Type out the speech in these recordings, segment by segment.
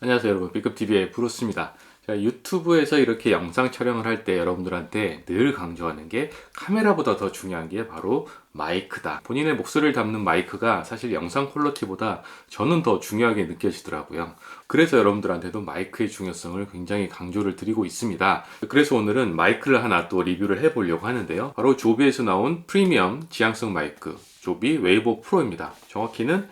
안녕하세요 여러분. B급TV의 브루스입니다. 자, 유튜브에서 이렇게 영상 촬영을 할 때 여러분들한테 늘 강조하는 게 카메라보다 더 중요한 게 바로 마이크다. 본인의 목소리를 담는 마이크가 사실 영상 퀄리티보다 저는 더 중요하게 느껴지더라고요. 그래서 여러분들한테도 마이크의 중요성을 굉장히 강조를 드리고 있습니다. 그래서 오늘은 마이크를 하나 또 리뷰를 해 보려고 하는데요. 바로 조비에서 나온 프리미엄 지향성 마이크 조비 웨이보 프로입니다. 정확히는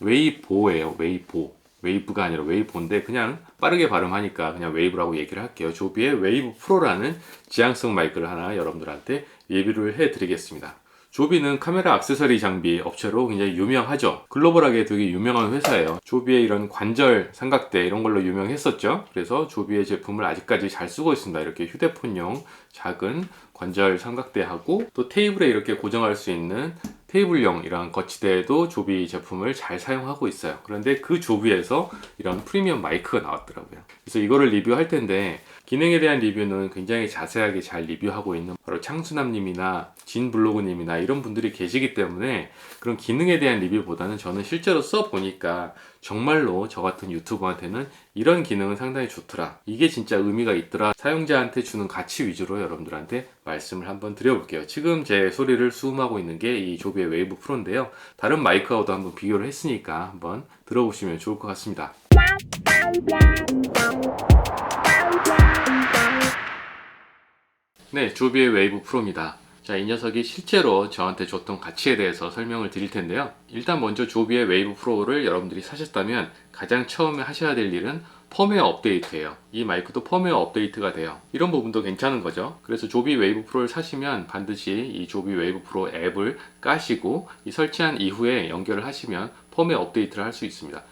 웨이보예요 웨이보 웨이브가 아니라 웨이브인데 그냥 빠르게 발음하니까 그냥 웨이브라고 얘기를 할게요. 조비의 웨이브 프로라는 지향성 마이크를 하나 여러분들한테 예비를 해드리겠습니다. 조비는 카메라 액세서리 장비 업체로 굉장히 유명하죠. 글로벌하게 되게 유명한 회사예요. 조비의 이런 관절 삼각대 이런 걸로 유명했었죠. 그래서 조비의 제품을 아직까지 잘 쓰고 있습니다. 이렇게 휴대폰용 작은 관절 삼각대하고 또 테이블에 이렇게 고정할 수 있는 테이블용 이런 거치대에도 조비 제품을 잘 사용하고 있어요. 그런데 그 조비에서 이런 프리미엄 마이크가 나왔더라고요. 그래서 이거를 리뷰할 텐데 기능에 대한 리뷰는 굉장히 자세하게 잘 리뷰하고 있는 바로 창수남님이나 진블로그님이나 이런 분들이 계시기 때문에 그런 기능에 대한 리뷰보다는 저는 실제로 써보니까 정말로 저 같은 유튜버한테는 이런 기능은 상당히 좋더라. 이게 진짜 의미가 있더라. 사용자한테 주는 가치 위주로 여러분들한테 말씀을 한번 드려볼게요. 지금 제 소리를 수음하고 있는 게 이 조비의 웨이브 프로인데요. 다른 마이크하고도 한번 비교를 했으니까 한번 들어보시면 좋을 것 같습니다. 네, 조비의 웨이브 프로입니다. 자, 이 녀석이 실제로 저한테 줬던 가치에 대해서 설명을 드릴 텐데요. 일단 먼저 조비의 웨이브 프로를 여러분들이 사셨다면 가장 처음에 하셔야 될 일은 펌웨어 업데이트예요. 이 마이크도 펌웨어 업데이트가 돼요. 이런 부분도 괜찮은 거죠. 그래서 조비 웨이브 프로를 사시면 반드시 이 조비 웨이브 프로 앱을 까시고 이 설치한 이후에 연결을 하시면 펌웨어 업데이트를 할 수 있습니다.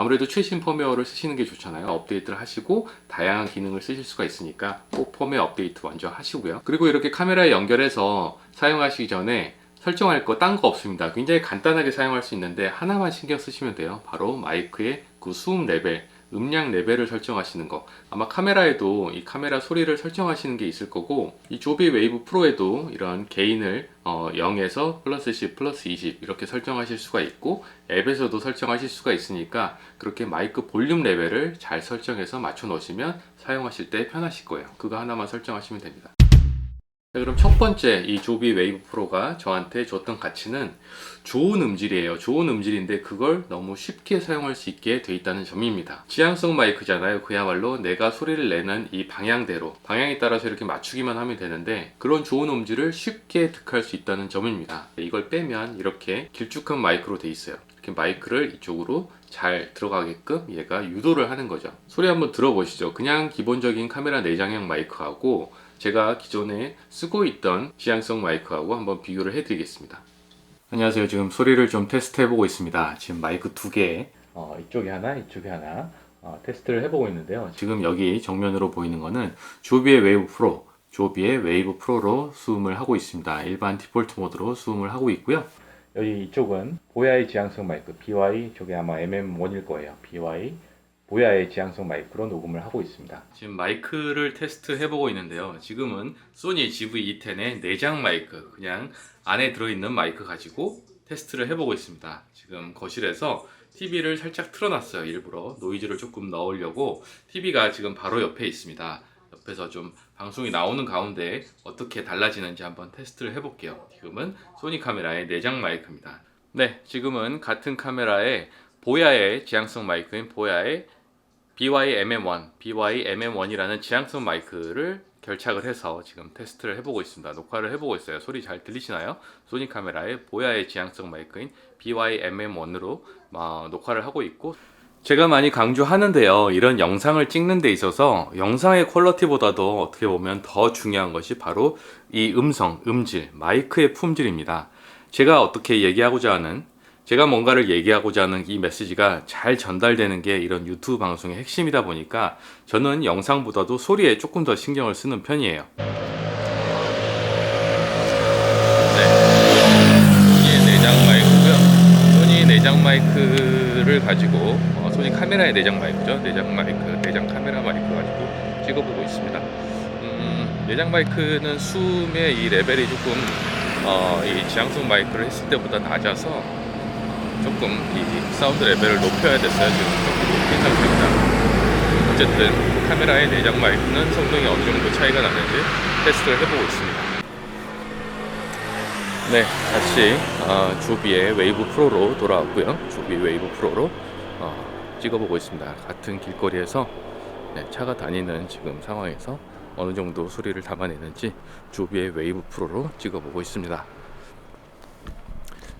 아무래도 최신 펌웨어를 쓰시는 게 좋잖아요. 업데이트를 하시고 다양한 기능을 쓰실 수가 있으니까 꼭 펌웨어 업데이트 먼저 하시고요. 그리고 이렇게 카메라에 연결해서 사용하시기 전에 설정할 거 딴 거 없습니다. 굉장히 간단하게 사용할 수 있는데 하나만 신경 쓰시면 돼요. 바로 마이크의 그 수음 레벨, 음량 레벨을 설정하시는 거. 아마 카메라에도 이 카메라 소리를 설정하시는 게 있을 거고 이 조비 웨이브 프로에도 이런 게인을 어, 0에서 플러스 10, 플러스 20 이렇게 설정하실 수가 있고 앱에서도 설정하실 수가 있으니까 그렇게 마이크 볼륨 레벨을 잘 설정해서 맞춰 놓으시면 사용하실 때 편하실 거예요. 그거 하나만 설정하시면 됩니다. 자, 그럼 첫 번째 이 조비 웨이브 프로가 저한테 줬던 가치는 좋은 음질이에요. 좋은 음질인데 그걸 너무 쉽게 사용할 수 있게 돼 있다는 점입니다. 지향성 마이크잖아요. 그야말로 내가 소리를 내는 이 방향대로 방향에 따라서 이렇게 맞추기만 하면 되는데 그런 좋은 음질을 쉽게 득할 수 있다는 점입니다. 이걸 빼면 이렇게 길쭉한 마이크로 돼 있어요. 이렇게 마이크를 이쪽으로 잘 들어가게끔 얘가 유도를 하는 거죠. 소리 한번 들어보시죠. 그냥 기본적인 카메라 내장형 마이크하고 제가 기존에 쓰고 있던 지향성 마이크하고 한번 비교를 해드리겠습니다. 안녕하세요. 지금 소리를 좀 테스트 해보고 있습니다. 지금 마이크 두 개, 어, 이쪽에 하나, 이쪽에 하나 어, 테스트를 해보고 있는데요. 지금 여기 정면으로 보이는 거는 조비의 웨이브 프로, 조비의 웨이브 프로로 수음을 하고 있습니다. 일반 디폴트 모드로 수음을 하고 있고요. 여기 이쪽은 보야의 지향성 마이크, BY, 저게 아마 MM1일 거예요. BY 보야의 지향성 마이크로 녹음을 하고 있습니다. 지금 마이크를 테스트 해보고 있는데요. 지금은 소니 GV-E10의 내장 마이크, 그냥 안에 들어있는 마이크 가지고 테스트를 해보고 있습니다. 지금 거실에서 TV를 살짝 틀어놨어요. 일부러 노이즈를 조금 넣으려고 TV가 지금 바로 옆에 있습니다. 옆에서 좀 방송이 나오는 가운데 어떻게 달라지는지 한번 테스트를 해볼게요. 지금은 소니 카메라의 내장 마이크입니다. 네, 지금은 같은 카메라에 보야의 지향성 마이크인 보야의 BY-MM1, BY-MM1이라는 지향성 마이크를 결착을 해서 지금 테스트를 해보고 있습니다. 녹화를 해보고 있어요. 소리 잘 들리시나요? 소니 카메라의 보야의 지향성 마이크인 BY-MM1으로 어, 녹화를 하고 있고 제가 많이 강조하는데요. 이런 영상을 찍는 데 있어서 영상의 퀄리티보다도 어떻게 보면 더 중요한 것이 바로 이 음성, 음질, 마이크의 품질입니다. 제가 어떻게 얘기하고자 하는 제가 뭔가를 얘기하고자 하는 이 메시지가 잘 전달되는 게 이런 유튜브 방송의 핵심이다 보니까 저는 영상보다도 소리에 조금 더 신경을 쓰는 편이에요. 네. 내장 마이크를 가지고 어, 소니 카메라의 내장 마이크죠. 내장 마이크, 내장 카메라 마이크 가지고 찍어보고 있습니다. 음, 내장 마이크는 수음의 이 레벨이 조금 어, 이 지향성 마이크를 했을 때보다 낮아서 조금 이 사운드 레벨을 높여야 됐어요. 지금 상태입니다. 어쨌든 카메라의 내장 마이크는 성능이 어느 정도 차이가 나는지 테스트를 해보고 있습니다. 네, 다시 어, 조비의 웨이브 프로로 돌아왔고요. 조비 웨이브 프로로 어, 찍어보고 있습니다. 같은 길거리에서 네, 차가 다니는 지금 상황에서 어느 정도 소리를 담아내는지 조비의 웨이브 프로로 찍어보고 있습니다.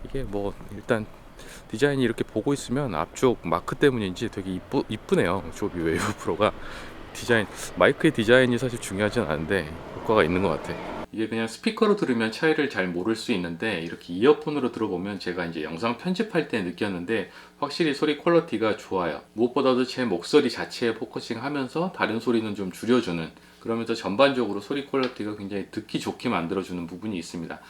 이게 뭐 일단 디자인이 이렇게 보고 있으면 앞쪽 마크 때문인지 되게 이쁘, 이쁘네요. 조비 웨이브 프로가 디자인 마이크의 디자인이 사실 중요하진 않은데 효과가 있는 것 같아. 이게 그냥 스피커로 들으면 차이를 잘 모를 수 있는데 이렇게 이어폰으로 들어보면 제가 이제 영상 편집할 때 느꼈는데 확실히 소리 퀄리티가 좋아요. 무엇보다도 제 목소리 자체에 포커싱 하면서 다른 소리는 좀 줄여주는 그러면서 전반적으로 소리 퀄리티가 굉장히 듣기 좋게 만들어주는 부분이 있습니다.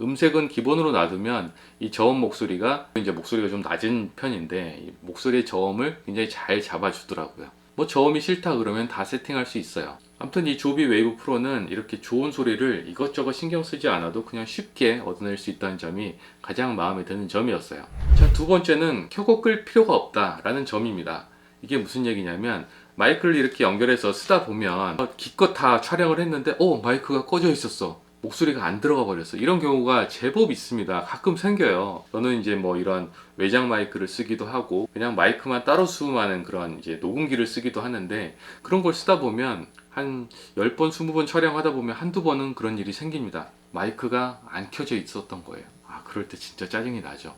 음색은 기본으로 놔두면 이 저음 목소리가 이제 목소리가 좀 낮은 편인데 이 목소리의 저음을 굉장히 잘 잡아주더라고요. 뭐 저음이 싫다 그러면 다 세팅할 수 있어요. 아무튼 이 조비 웨이브 프로는 이렇게 좋은 소리를 이것저것 신경 쓰지 않아도 그냥 쉽게 얻어낼 수 있다는 점이 가장 마음에 드는 점이었어요. 자, 두 번째는 켜고 끌 필요가 없다 라는 점입니다. 이게 무슨 얘기냐면 마이크를 이렇게 연결해서 쓰다 보면 어, 기껏 다 촬영을 했는데 어 마이크가 꺼져 있었어. 목소리가 안 들어가 버렸어. 이런 경우가 제법 있습니다. 가끔 생겨요. 저는 이제 뭐 이런 외장 마이크를 쓰기도 하고 그냥 마이크만 따로 수음하는 그런 이제 녹음기를 쓰기도 하는데 그런 걸 쓰다 보면 한 10번, 20번 촬영하다 보면 한두 번은 그런 일이 생깁니다. 마이크가 안 켜져 있었던 거예요. 아, 그럴 때 진짜 짜증이 나죠.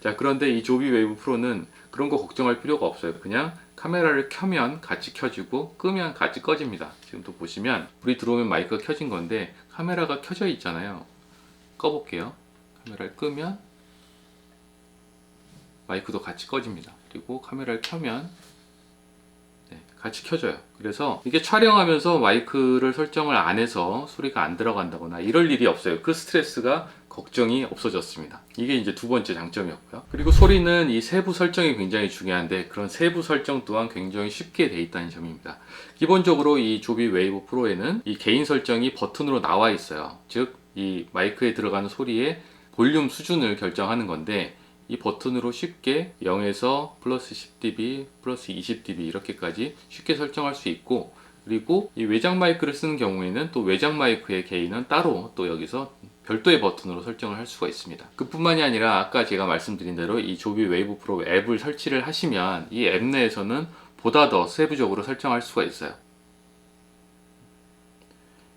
자, 그런데 이 조비 웨이브 프로는 그런 거 걱정할 필요가 없어요. 그냥 카메라를 켜면 같이 켜지고 끄면 같이 꺼집니다. 지금 또 보시면 불이 들어오면 마이크가 켜진 건데 카메라가 켜져 있잖아요. 꺼볼게요. 카메라를 끄면 마이크도 같이 꺼집니다. 그리고 카메라를 켜면 네, 같이 켜져요. 그래서 이게 촬영하면서 마이크를 설정을 안 해서 소리가 안 들어간다거나 이럴 일이 없어요. 그 스트레스가 걱정이 없어졌습니다. 이게 이제 두 번째 장점이었고요. 그리고 소리는 이 세부 설정이 굉장히 중요한데 그런 세부 설정 또한 굉장히 쉽게 돼 있다는 점입니다. 기본적으로 이 조비 웨이브 프로에는 이 개인 설정이 버튼으로 나와 있어요. 즉, 이 마이크에 들어가는 소리의 볼륨 수준을 결정하는 건데 이 버튼으로 쉽게 0에서 플러스 10dB, 플러스 20dB 이렇게까지 쉽게 설정할 수 있고 그리고 이 외장 마이크를 쓰는 경우에는 또 외장 마이크의 게인은 따로 또 여기서 별도의 버튼으로 설정을 할 수가 있습니다. 그뿐만이 아니라 아까 제가 말씀드린 대로 이 조비 웨이브 프로 앱을 설치를 하시면 이 앱 내에서는 보다 더 세부적으로 설정할 수가 있어요.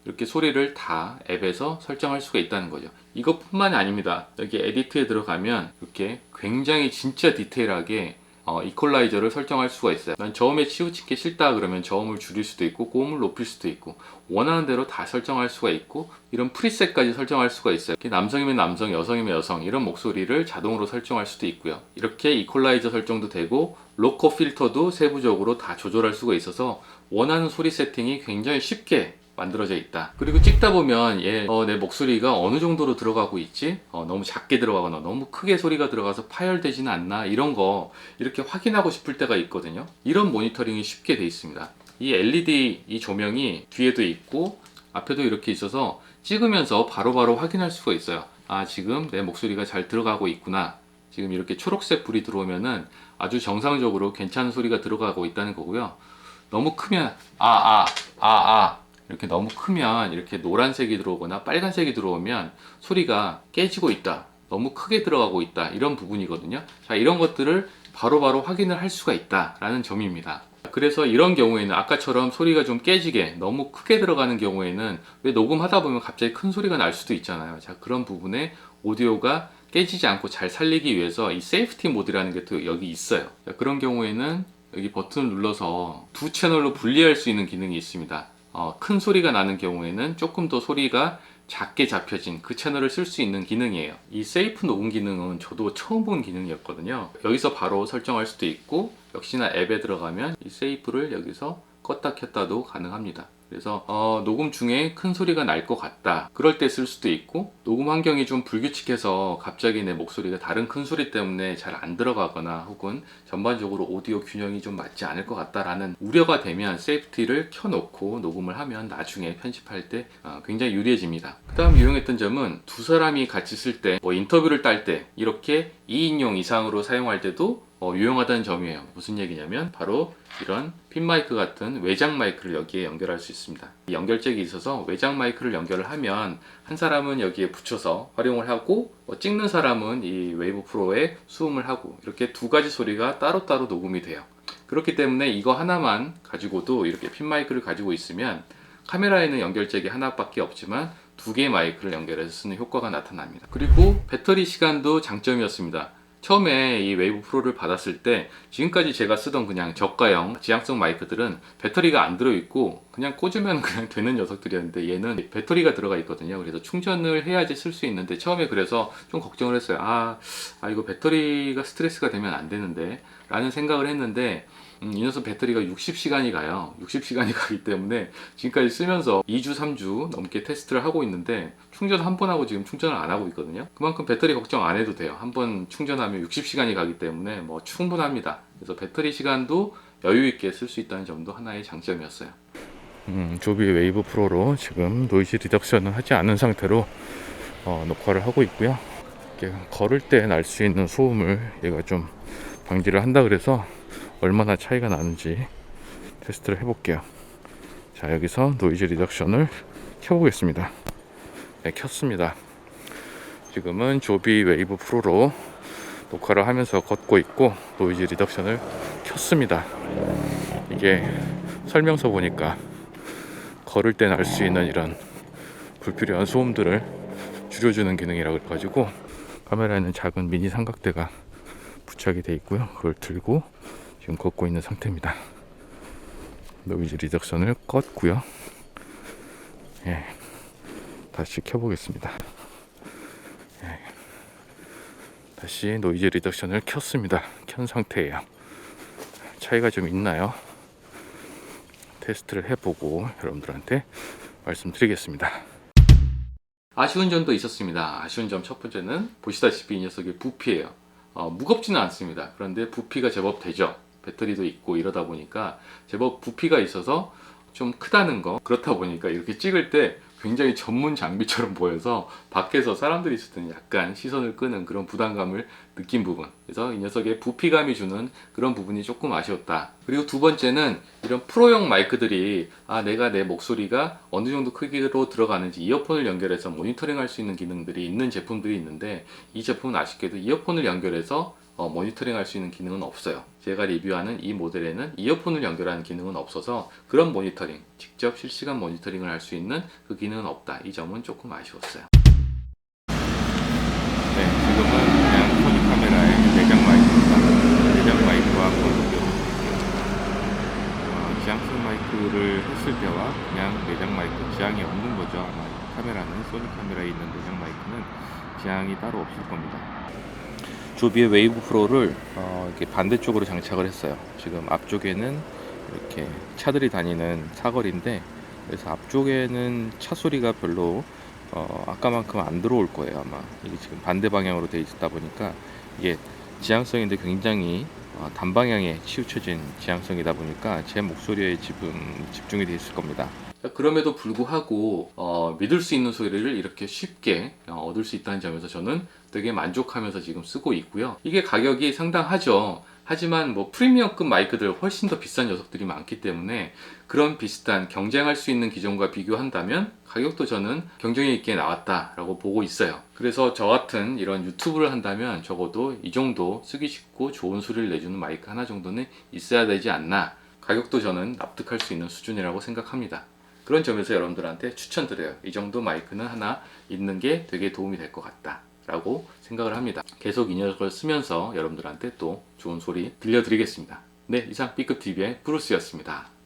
이렇게 소리를 다 앱에서 설정할 수가 있다는 거죠. 이것뿐만이 아닙니다. 여기 에디트에 들어가면 이렇게 굉장히 진짜 디테일하게 어, 이퀄라이저를 설정할 수가 있어요. 난 저음에 치우치기 싫다 그러면 저음을 줄일 수도 있고 고음을 높일 수도 있고 원하는 대로 다 설정할 수가 있고 이런 프리셋까지 설정할 수가 있어요. 남성이면 남성, 여성이면 여성 이런 목소리를 자동으로 설정할 수도 있고요. 이렇게 이퀄라이저 설정도 되고 로커 필터도 세부적으로 다 조절할 수가 있어서 원하는 소리 세팅이 굉장히 쉽게 만들어져 있다. 그리고 찍다 보면 얘, 어, 내 목소리가 어느 정도로 들어가고 있지? 어, 너무 작게 들어가거나 너무 크게 소리가 들어가서 파열되지는 않나? 이런 거 이렇게 확인하고 싶을 때가 있거든요. 이런 모니터링이 쉽게 돼 있습니다. 이 LED 이 조명이 뒤에도 있고 앞에도 이렇게 있어서 찍으면서 바로바로 확인할 수가 있어요. 아, 지금 내 목소리가 잘 들어가고 있구나. 지금 이렇게 초록색 불이 들어오면은 아주 정상적으로 괜찮은 소리가 들어가고 있다는 거고요. 너무 크면 아, 아, 아, 아. 이렇게 너무 크면 이렇게 노란색이 들어오거나 빨간색이 들어오면 소리가 깨지고 있다. 너무 크게 들어가고 있다. 이런 부분이거든요. 자, 이런 것들을 바로 바로 확인을 할 수가 있다 라는 점입니다. 그래서 이런 경우에는 아까처럼 소리가 좀 깨지게 너무 크게 들어가는 경우에는 왜 녹음하다 보면 갑자기 큰 소리가 날 수도 있잖아요. 자, 그런 부분에 오디오가 깨지지 않고 잘 살리기 위해서 이 세이프티 모드라는 게 또 여기 있어요. 자, 그런 경우에는 여기 버튼을 눌러서 두 채널로 분리할 수 있는 기능이 있습니다. 어, 큰 소리가 나는 경우에는 조금 더 소리가 작게 잡혀진 그 채널을 쓸 수 있는 기능이에요. 이 세이프 녹음 기능은 저도 처음 본 기능이었거든요. 여기서 바로 설정할 수도 있고 역시나 앱에 들어가면 이 세이프를 여기서 껐다 켰다도 가능합니다. 그래서 어, 녹음 중에 큰 소리가 날 것 같다. 그럴 때 쓸 수도 있고 녹음 환경이 좀 불규칙해서 갑자기 내 목소리가 다른 큰 소리 때문에 잘 안 들어가거나 혹은 전반적으로 오디오 균형이 좀 맞지 않을 것 같다라는 우려가 되면 세이프티를 켜놓고 녹음을 하면 나중에 편집할 때 어, 굉장히 유리해집니다. 그 다음 유용했던 점은 두 사람이 같이 쓸 때 뭐 인터뷰를 딸 때 이렇게 2인용 이상으로 사용할 때도 어, 유용하다는 점이에요. 무슨 얘기냐면 바로 이런 핀 마이크 같은 외장 마이크를 여기에 연결할 수 있습니다. 이 연결잭이 있어서 외장 마이크를 연결을 하면 한 사람은 여기에 붙여서 활용을 하고 어, 찍는 사람은 이 웨이브 프로에 수음을 하고 이렇게 두 가지 소리가 따로따로 녹음이 돼요. 그렇기 때문에 이거 하나만 가지고도 이렇게 핀 마이크를 가지고 있으면 카메라에는 연결잭이 하나밖에 없지만 두 개의 마이크를 연결해서 쓰는 효과가 나타납니다. 그리고 배터리 시간도 장점이었습니다. 처음에 이 웨이브 프로를 받았을 때 지금까지 제가 쓰던 그냥 저가형 지향성 마이크들은 배터리가 안 들어있고 그냥 꽂으면 그냥 되는 녀석들이었는데 얘는 배터리가 들어가 있거든요. 그래서 충전을 해야지 쓸 수 있는데 처음에 그래서 좀 걱정을 했어요. 아, 아 이거 배터리가 스트레스가 되면 안 되는데 라는 생각을 했는데 음, 이 녀석 배터리가 60시간이 가요. 60시간이 가기 때문에 지금까지 쓰면서 2주, 3주 넘게 테스트를 하고 있는데 충전 한 번 하고 지금 충전을 안 하고 있거든요. 그만큼 배터리 걱정 안 해도 돼요. 한 번 충전하면 60시간이 가기 때문에 뭐 충분합니다. 그래서 배터리 시간도 여유 있게 쓸 수 있다는 점도 하나의 장점이었어요. 음, 조비 웨이브 프로로 지금 노이즈 리덕션을 하지 않은 상태로 어, 녹화를 하고 있고요. 걸을 때 날 수 있는 소음을 얘가 좀 방지를 한다 그래서 얼마나 차이가 나는지 테스트를 해볼게요. 자, 여기서 노이즈 리덕션을 켜보겠습니다. 네, 켰습니다. 지금은 조비 웨이브 프로로 녹화를 하면서 걷고 있고 노이즈 리덕션을 켰습니다. 이게 설명서 보니까 걸을 때 날 수 있는 이런 불필요한 소음들을 줄여주는 기능이라고 해가지고 카메라에는 작은 미니 삼각대가 부착이 돼 있고요. 그걸 들고 지금 걷고 있는 상태입니다. 노이즈 리덕션을 껐고요. 예, 다시 켜보겠습니다. 예, 다시 노이즈 리덕션을 켰습니다. 켠 상태예요. 차이가 좀 있나요? 테스트를 해보고 여러분들한테 말씀드리겠습니다. 아쉬운 점도 있었습니다. 아쉬운 점 첫 번째는 보시다시피 이 녀석의 부피예요. 어, 무겁지는 않습니다. 그런데 부피가 제법 되죠. 배터리도 있고 이러다 보니까 제법 부피가 있어서 좀 크다는 거. 그렇다 보니까 이렇게 찍을 때 굉장히 전문 장비처럼 보여서 밖에서 사람들이 있을 때는 약간 시선을 끄는 그런 부담감을 느낀 부분. 그래서 이 녀석의 부피감이 주는 그런 부분이 조금 아쉬웠다. 그리고 두 번째는 이런 프로용 마이크들이 아 내가 내 목소리가 어느 정도 크기로 들어가는지 이어폰을 연결해서 모니터링 할 수 있는 기능들이 있는 제품들이 있는데 이 제품은 아쉽게도 이어폰을 연결해서 어, 모니터링 할 수 있는 기능은 없어요. 제가 리뷰하는 이 모델에는 이어폰을 연결하는 기능은 없어서 그런 모니터링, 직접 실시간 모니터링을 할 수 있는 그 기능은 없다. 이 점은 조금 아쉬웠어요. 네, 지금은 그냥 소니 카메라의 내장 마이크입니다. 내장 마이크와 컴퓨터. 어, 지향성 마이크를 했을 때와 그냥 내장 마이크, 지향이 없는 거죠. 아마 카메라는 소니 카메라에 있는 내장 마이크는 지향이 따로 없을 겁니다. 조비의 웨이브 프로를 어, 이렇게 반대쪽으로 장착을 했어요. 지금 앞쪽에는 이렇게 차들이 다니는 사거리인데 그래서 앞쪽에는 차 소리가 별로 어, 아까만큼 안 들어올 거예요 아마 이게 지금 반대 방향으로 돼 있다 보니까 이게 지향성인데 굉장히 어, 단방향에 치우쳐진 지향성이다 보니까 제 목소리에 지금 집중이 돼 있을 겁니다. 그럼에도 불구하고 어, 믿을 수 있는 소리를 이렇게 쉽게 어, 얻을 수 있다는 점에서 저는 되게 만족하면서 지금 쓰고 있고요. 이게 가격이 상당하죠. 하지만 뭐 프리미엄급 마이크들 훨씬 더 비싼 녀석들이 많기 때문에 그런 비슷한 경쟁할 수 있는 기종과 비교한다면 가격도 저는 경쟁력 있게 나왔다라고 보고 있어요. 그래서 저 같은 이런 유튜브를 한다면 적어도 이 정도 쓰기 쉽고 좋은 소리를 내주는 마이크 하나 정도는 있어야 되지 않나. 가격도 저는 납득할 수 있는 수준이라고 생각합니다. 그런 점에서 여러분들한테 추천드려요. 이 정도 마이크는 하나 있는 게 되게 도움이 될 것 같다. 라고 생각을 합니다. 계속 이 녀석을 쓰면서 여러분들한테 또 좋은 소리 들려드리겠습니다. 네, 이상 B급 TV의 브루스였습니다.